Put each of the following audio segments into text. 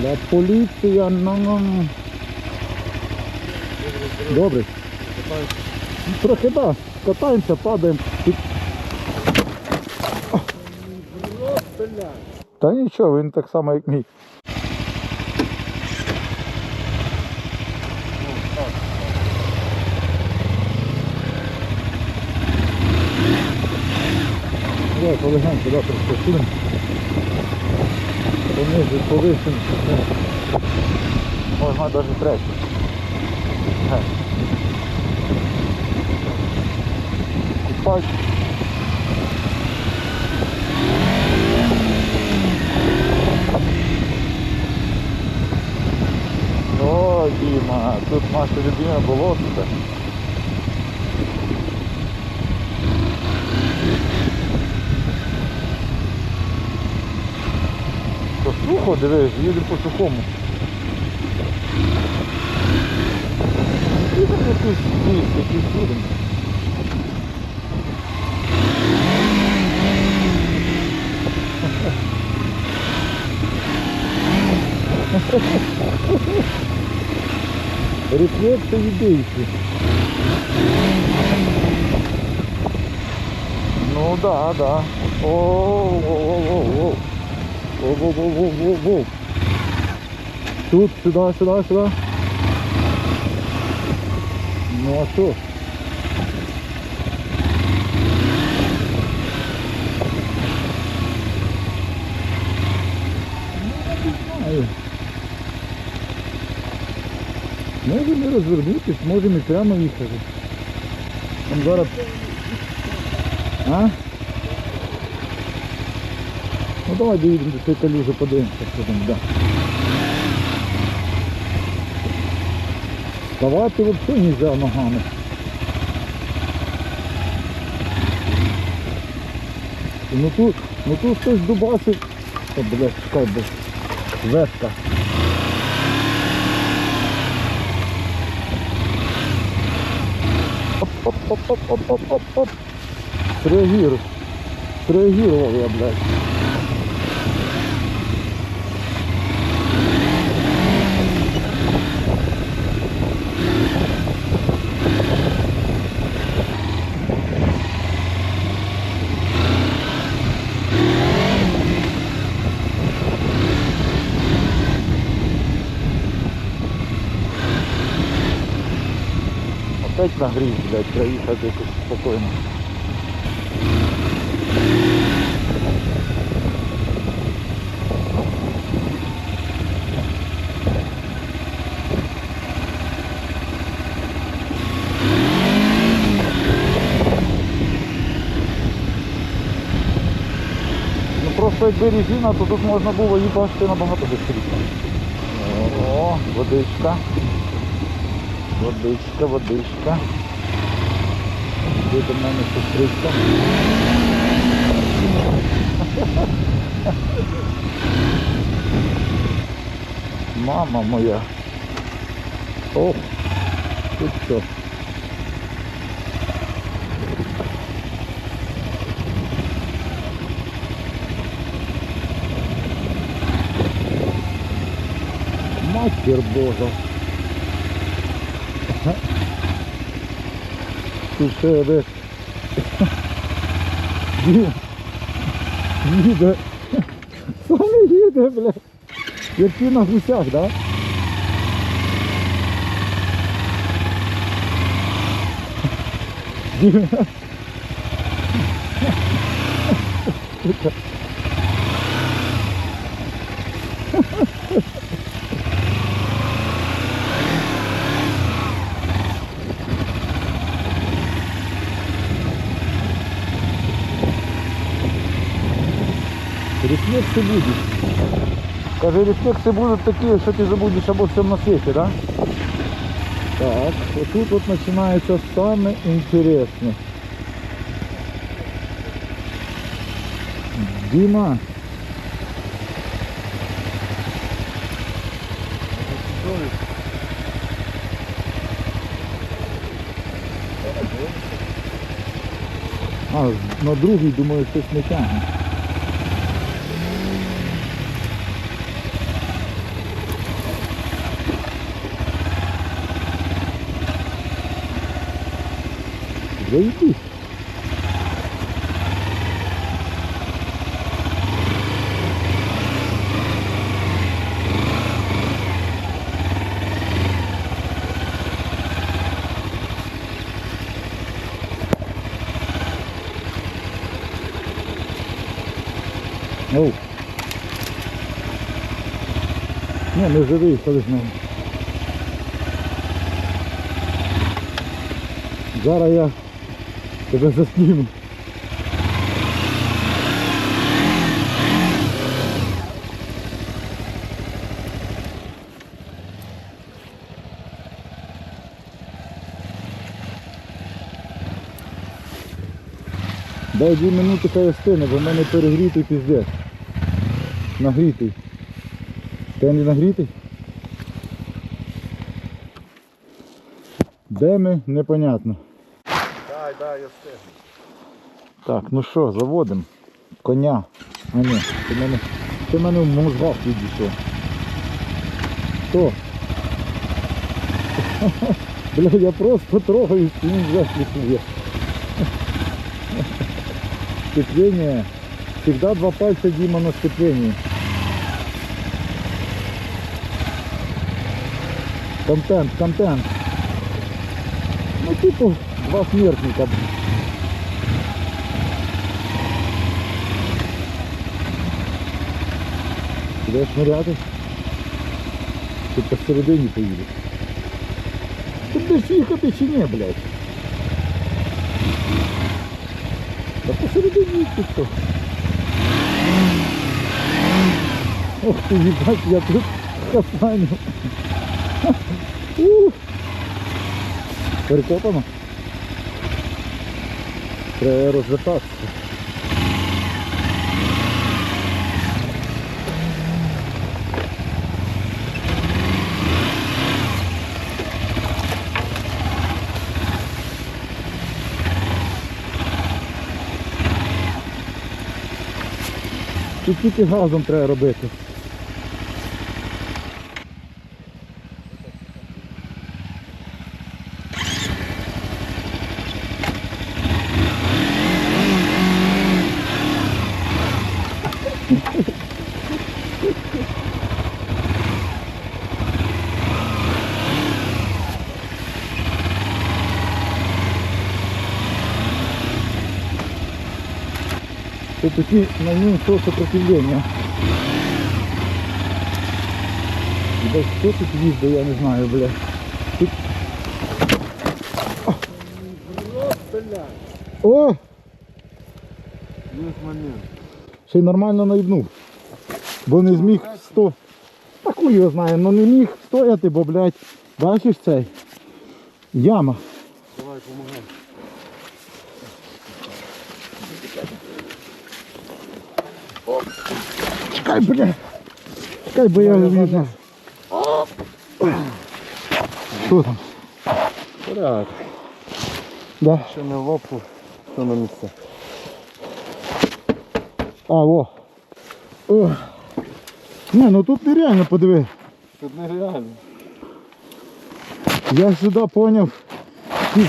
La поліція нам. Добре. Трохи так. Катаємося, падаємо. Та нічого, він так само, як мій. Давай полегенько, да, прискочимо. Понизу, повисимо. Можна навіть третій. Ге. Купать. О, Діма, тут наше любиме болотце. То сухо, дивись, їдемо по сухому. Їдемо якийсь ліс, якийсь їдемо. Рефлекси єдиці. Ну да, да. О, о, о, о, о. Воу-воу-воу-воу-воу. Тут, сюда, сюда, сюда. Ну а что? Можемо розвернутися, можемо і прямо їхати. Там зараз. А? Ну давай доїдемо до цієї калюжі, подивимося, що там, да. Вставати взагалі не можна ногами. Ну тут, ну тут хтось дубасить. О, блядь, чекай, бо вешка. Оп-оп-оп-оп-оп-оп-оп. Среагирую. Среагировал я, блядь. Опять нагрів, блядь, проїхати якось спокійно. Ну просто якби резина, то тут можна було їбашити набагато швидше. О, водичка. Водичка, водичка. Де до мене сестричка? Мама моя. Ох, тут що? Матір Божа. Тут ще десь. Ї- Їде. Саме їде, бля. Як ти на гусях, да? Ді- Рефлекси будуть. Каже, рефлекси будуть такі, що ти забудеш обо всьому на світі, да? Так, отут от починається саме інтересне. Діма. А, на другий, думаю, щось не тягне. Заебись. Оу. Ні, ми вже виїхали з. Зараз я тебе засніму. Дай дві минути хай стине, бо в мене перегрітий піздець. Нагрітий. Ти не нагрітий? Де ми? Непонятно. Дай, дай, я встигну. Так, ну що, заводимо. Коня. А ні, ти мене, ти мене в мозгах відійшов. Що? Бля, я просто трогаю, і він вже сліпує. Сцепление. Всегда два пальца Дима на сцеплении. Контент, контент. Ну типу два смертника. Будеш шнуряти? Ти посередині поїдеш. Ти будеш їхати чи ні, блядь? Та посередині їдьте що? Ох ти, їбать, я тут хапаню. Ух. Перекопано. Треба розвертатися. Тут тільки газом треба робити. Тут такі на ньому що сопротивлення. Десь хто тут їздить, я не знаю, бля. Тут... О! Є момент. Ще й нормально наїбнув. Бо не зміг 100. Та хуй його знає, ну не міг стояти, бо, блядь, бачиш цей? Яма. Чекай, бля. Чекай, бо я не знаю. Що там? Порядок. Да. Ще не лопу, що на місце. А, во. О. Не, ну тут нереально подиви. Тут нереально. Я сюди поняв.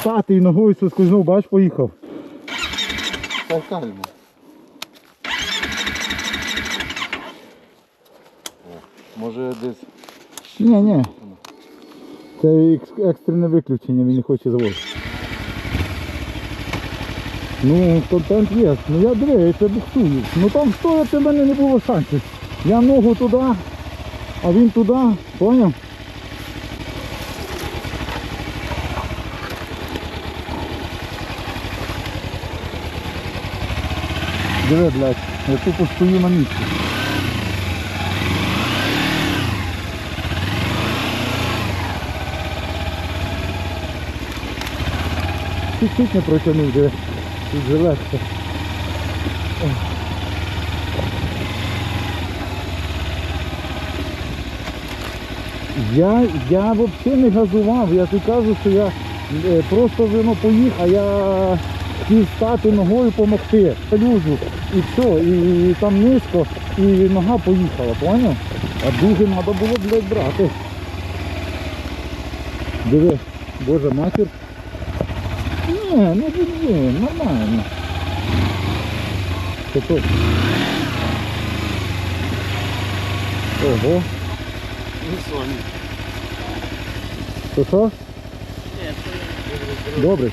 Стати і ногою соскользнув, бач, поїхав. Толкаємо. Може десь. Ні, ні. Це екстрене виключення, він не хоче заводити. Ну, контент є. Ну я диви, я це буксую. Ну там стояти в мене не було шансів. Я ногу туди, а він туди, поняв? Диви, блядь, я тупо стою на місці. Чуть-чуть не протягнув, де тут же легше. Я, я взагалі не газував, я тобі кажу, що я е, просто воно поїхав, а я хотів стати ногою допомогти. Люжу і все, і, і там низько, і нога поїхала, поняв? А дуже треба було, блядь, брати. Диви, боже матір. Ні, ну бензин, нормально. Це точно. Ого. Ну, Соня. Що що? Добре.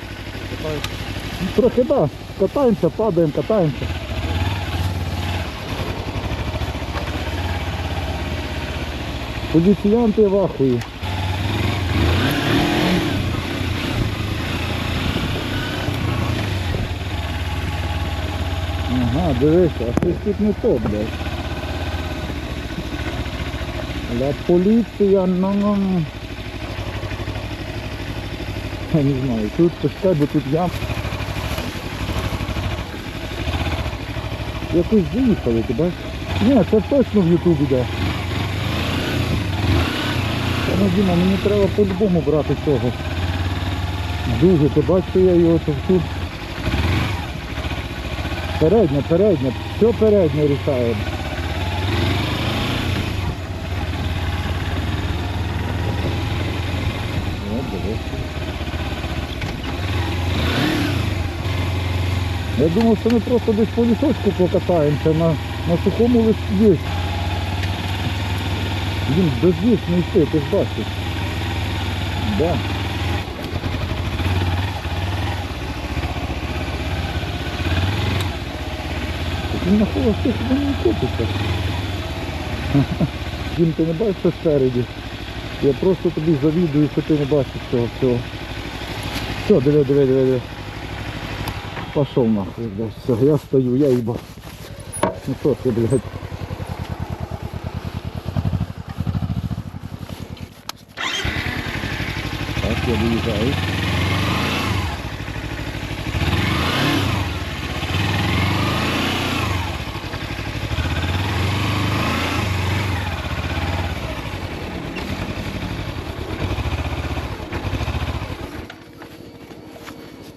Трохи да. Катаємося, падаємо, катаємося. Поліціянти в ахуї. Ага, дивися, а щось тут не то, блядь. La поліція нам... Я не знаю, тут почекай, бо тут ям. Якось заїхали, ти бачиш? Ні, це точно в Ютуб іде. Та ну, Діма, мені треба по-любому брати цього. Дуже, ти бачиш, я його тут. Передня, передня, все переднє рішає. О, дивись. Я думав, що ми просто десь по лісочку покатаємося на, на сухому листі. Він безвічно йти, ти ж бачиш. Да. Він на холостих не купиться. Дім, ти не бачиш, що спереді? Я просто тобі завідую, що ти не бачиш цього всього. Все, диви, диви, диви, диви. Пошел нахуй, блядь. Все, я стою, я їба. Ну що ти, блядь. Так, я виїжджаю.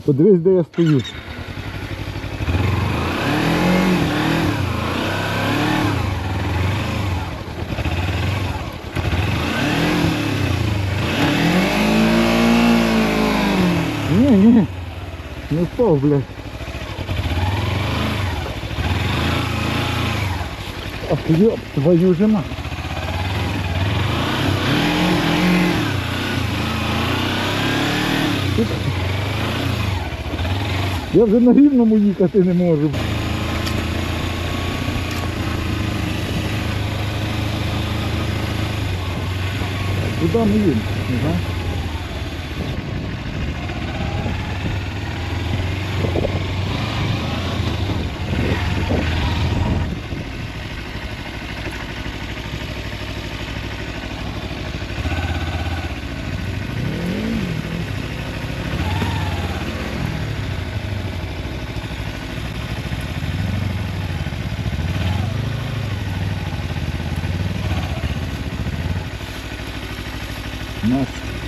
Подивись, де я стою. Ні, ні, не впав, блядь. Ах, ёб твою же Я вже на рівному їхати не можу. Куди ми їдемо?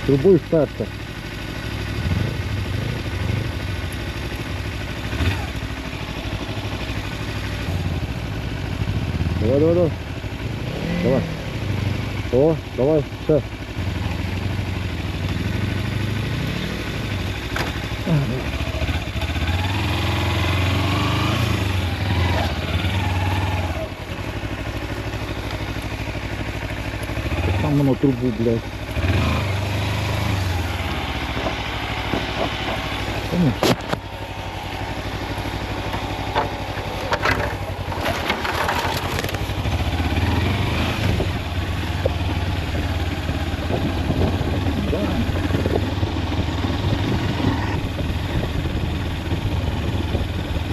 Трубою вперся. Давай, давай, давай. Давай. О, давай, все. Там воно трубу, блядь. Конечно. Да.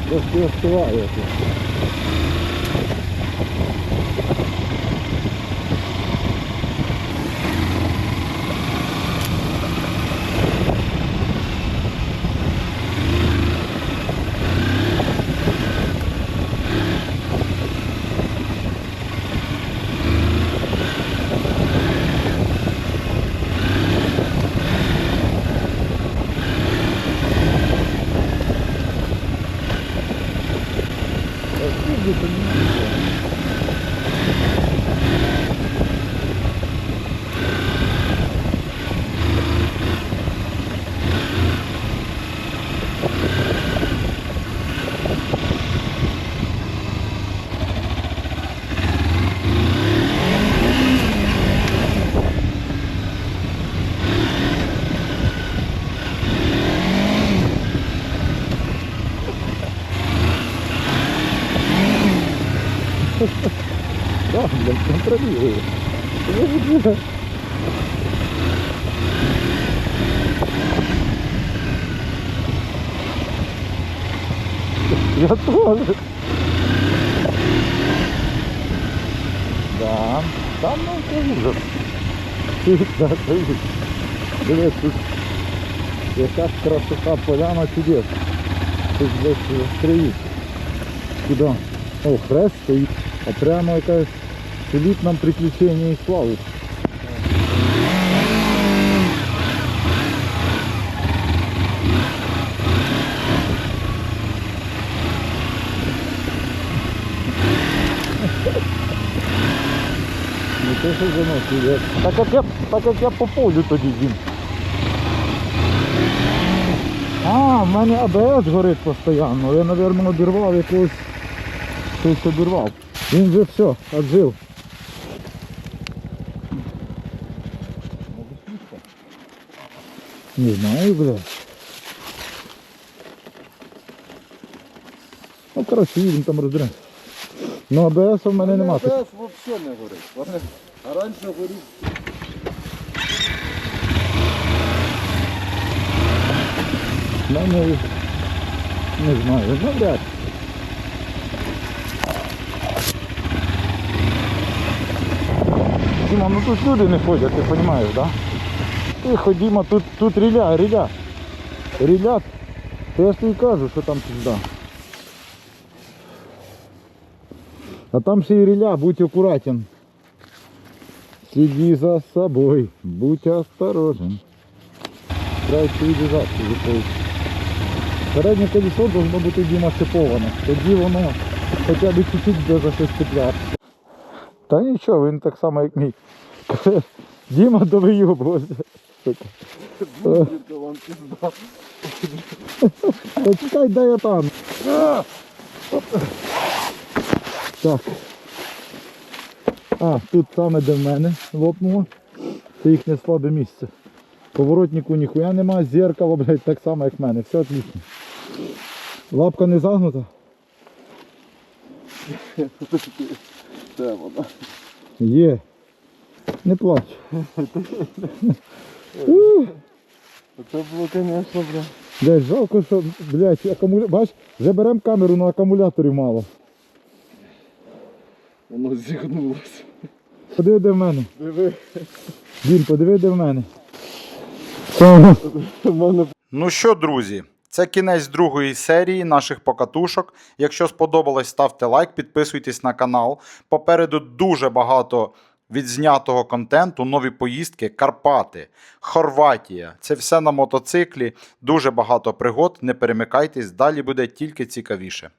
Трошки остиває тут. Да, це ужас. Дивись, тут яка красота поляна чудес. Тут десь стоїть. Куди? О, хрест стоїть. А прямо якась сулить нам приключення і славу. Те, що. Так як я, так як я по полю тоді їм. А, в мене АБС горить постійно. Я, мабуть, обірвав якогось. Хтось обірвав. Він вже все, отжив. Не знаю, бля. Ну, коротше, він там розбере. Ну, АБС в мене нема. АБС взагалі не горить. Вони- А раніше горів. В мене не знаю, ну вряд. Діма, ну тут люди не ходять, ти розумієш, да? Ти ходімо, тут, тут ріля, ріля. Ріля, то я ж тобі кажу, що там пізда. А там ще й ріля, будь акуратен. Следи за собой, будь осторожен. Треба цивілізацію виходить. Переднє колесо должно бути Діма шиповане. Тоді воно хоча б чуть-чуть за щось цепляти. Та нічого, він так само, як мій. Діма довийобувався. Вам пізда. Та чекай, дай я там. Так. А, тут саме де в мене лопнуло. Це їхнє слабе місце. Поворотнику ніхуя нема, зеркало, блядь, так само, як в мене. Все отлично. Лапка не загнута? Це вона. Є. Не плач. Це було, звісно, бля. Блядь, жалко, що, блядь, акумуля... Бач, вже беремо камеру, на акумуляторів мало. Воно зігнулося. Подиви, де в мене. Диви, Дім, подиви, де в мене. в мене Ну що, друзі, це кінець другої серії наших покатушок. Якщо сподобалось, ставте лайк, підписуйтесь на канал. Попереду дуже багато відзнятого контенту, нові поїздки, Карпати, Хорватія. Це все на мотоциклі. Дуже багато пригод. Не перемикайтесь, далі буде тільки цікавіше.